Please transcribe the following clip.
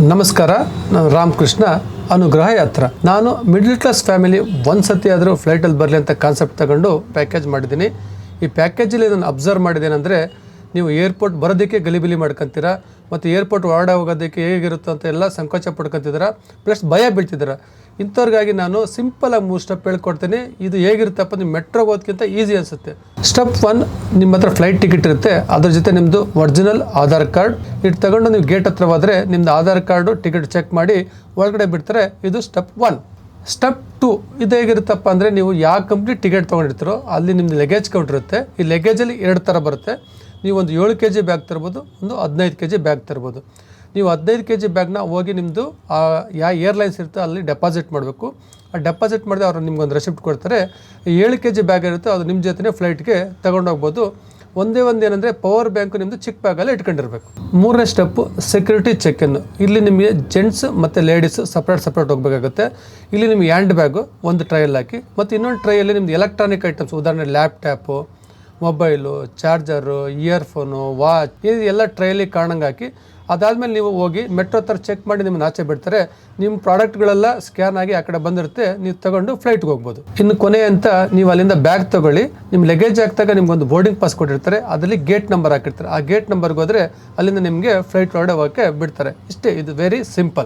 ನಮಸ್ಕಾರ, ನಾನು ರಾಮಕೃಷ್ಣ, ಅನುಗ್ರಹ ಯಾತ್ರ. ನಾನು ಮಿಡ್ಲ್ ಕ್ಲಾಸ್ ಫ್ಯಾಮಿಲಿ ಒಂದು ಸತಿ ಆದರೂ ಫ್ಲೈಟಲ್ಲಿ ಬರಲಿ ಅಂತ ಕಾನ್ಸೆಪ್ಟ್ ತಗೊಂಡು ಪ್ಯಾಕೇಜ್ ಮಾಡಿದ್ದೀನಿ. ಈ ಪ್ಯಾಕೇಜಲ್ಲಿ ನಾನು ಅಬ್ಸರ್ವ್ ಮಾಡಿದ್ದೇನೆಂದರೆ ನೀವು ಏರ್ಪೋರ್ಟ್ ಬರೋದಕ್ಕೆ ಗಲಿಬಿಲಿ ಮಾಡ್ಕೊತೀರಾ ಮತ್ತು ಏರ್ಪೋರ್ಟ್ ಹೊರಡ ಹೋಗೋದಕ್ಕೆ ಹೇಗಿರುತ್ತೋ ಅಂತ ಎಲ್ಲ ಸಂಕೋಚ ಪಡ್ಕೊತಿದ್ದೀರಾ, ಪ್ಲಸ್ ಭಯ ಬೀಳ್ತಿದ್ದೀರಾ. ಇಂಥವ್ರಿಗಾಗಿ ನಾನು ಸಿಂಪಲಾಗಿ ಮೂರು ಸ್ಟೆಪ್ ಹೇಳ್ಕೊಡ್ತೀನಿ. ಇದು ಹೇಗಿರುತ್ತಪ್ಪ ನೀವು ಮೆಟ್ರೋಗೆ ಹೋದಕ್ಕಿಂತ ಈಸಿ ಅನಿಸುತ್ತೆ. ಸ್ಟೆಪ್ ಒನ್, ನಿಮ್ಮ ಹತ್ರ ಫ್ಲೈಟ್ ಟಿಕೆಟ್ ಇರುತ್ತೆ. ಅದ್ರ ಜೊತೆ ನಿಮ್ಮದು ಒರಿಜಿನಲ್ ಆಧಾರ್ ಕಾರ್ಡ್ ಇಟ್ಟು ತಗೊಂಡು ನೀವು ಗೇಟ್ ಹತ್ರ ಹೋದರೆ ನಿಮ್ಮದು ಆಧಾರ್ ಕಾರ್ಡು ಟಿಕೆಟ್ ಚೆಕ್ ಮಾಡಿ ಒಳಗಡೆ ಬಿಡ್ತಾರೆ. ಇದು ಸ್ಟೆಪ್ ಒನ್. ಸ್ಟೆಪ್ ಟು, ಇದು ಹೇಗಿರುತ್ತಪ್ಪ ಅಂದರೆ ನೀವು ಯಾವ ಕಂಪ್ನಿ ಟಿಕೆಟ್ ತೊಗೊಂಡಿರ್ತೀರೋ ಅಲ್ಲಿ ನಿಮ್ಮದು ಲಗೇಜ್ ಕೌಂಟರ್ ಇರುತ್ತೆ. ಈ ಲಗೇಜಲ್ಲಿ ಎರಡು ಥರ ಬರುತ್ತೆ. ನೀವು ಒಂದು ಏಳು ಕೆ ಜಿ ಬ್ಯಾಗ್ ತರ್ಬೋದು, ಒಂದು ಹದಿನೈದು ಕೆ ಜಿ ಬ್ಯಾಗ್ ತರ್ಬೋದು. ನೀವು ಹದಿನೈದು ಕೆ ಜಿ ಬ್ಯಾಗ್ನ ಹೋಗಿ ನಿಮ್ಮದು ಯಾವ ಏರ್ಲೈನ್ಸ್ ಇರುತ್ತೋ ಅಲ್ಲಿ ಡೆಪಾಸಿಟ್ ಮಾಡಬೇಕು. ಆ ಡೆಪಾಸಿಟ್ ಮಾಡಿದ್ರೆ ಅವರು ನಿಮ್ಗೊಂದು ರೆಸಿಪ್ಟ್ ಕೊಡ್ತಾರೆ. ಏಳು ಕೆ ಜಿ ಬ್ಯಾಗ್ ಇರುತ್ತೆ ಅದು ನಿಮ್ಮ ಜೊತೆನೇ ಫ್ಲೈಟ್ಗೆ ತಗೊಂಡೋಗ್ಬೋದು ಒಂದೇ ಒಂದು ಏನಂದರೆ ಪವರ್ ಬ್ಯಾಂಕು ನಿಮ್ಮದು ಚಿಕ್ಕ ಬ್ಯಾಗಲ್ಲಿ ಇಟ್ಕೊಂಡಿರ್ಬೇಕು. ಮೂರನೇ ಸ್ಟೆಪ್ಪು ಸೆಕ್ಯೂರಿಟಿ ಚೆಕ್ ಇನ್ ಇಲ್ಲಿ ನಿಮಗೆ ಜೆಂಟ್ಸ್ ಮತ್ತು ಲೇಡೀಸ್ ಸಪ್ರೇಟ್ ಸಪ್ರೇಟ್ ಹೋಗಬೇಕಾಗುತ್ತೆ. ಇಲ್ಲಿ ನಿಮ್ಗೆ ಹ್ಯಾಂಡ್ ಬ್ಯಾಗು ಒಂದು ಟ್ರೈಯಲ್ಲಿ ಹಾಕಿ, ಮತ್ತು ಇನ್ನೊಂದು ಟ್ರೈಯಲ್ಲಿ ನಿಮ್ದು ಎಲೆಕ್ಟ್ರಾನಿಕ್ ಐಟಮ್ಸ್ ಉದಾಹರಣೆ laptop mobile, charger, earphone, watch ಇದು ಎಲ್ಲ ಟ್ರೈಲಿ ಕಾರಣಂಗೆ ಹಾಕಿ ಅದಾದಮೇಲೆ ನೀವು ಹೋಗಿ ಮೆಟ್ರೋ ಥರ ಚೆಕ್ ಮಾಡಿ ನಿಮ್ಮನ್ನು ಆಚೆ ಬಿಡ್ತಾರೆ. ನಿಮ್ಮ ಪ್ರಾಡಕ್ಟ್ಗಳೆಲ್ಲ ಸ್ಕ್ಯಾನ್ ಆಗಿ ಆ ಕಡೆ ಬಂದಿರುತ್ತೆ. ನೀವು ತಗೊಂಡು ಫ್ಲೈಟ್ಗೆ ಹೋಗ್ಬೋದು. ಇನ್ನು ಕೊನೆ ಅಂತ ನೀವು ಅಲ್ಲಿಂದ ಬ್ಯಾಗ್ ತಗೊಳ್ಳಿ. ನಿಮ್ಮ ಲಗೇಜ್ ಹಾಕಿದಾಗ ನಿಮ್ಗೊಂದು ಬೋರ್ಡಿಂಗ್ ಪಾಸ್ ಕೊಟ್ಟಿರ್ತಾರೆ. ಅದರಲ್ಲಿ ಗೇಟ್ ನಂಬರ್ ಹಾಕಿರ್ತಾರೆ. ಆ ಗೇಟ್ ನಂಬರ್ಗೆ ಹೋದರೆ ಅಲ್ಲಿಂದ ನಿಮಗೆ ಫ್ಲೈಟ್ ಹೋಗೋಕ್ಕೆ ಬಿಡ್ತಾರೆ. ಇಷ್ಟೇ, ಇದು ವೆರಿ ಸಿಂಪಲ್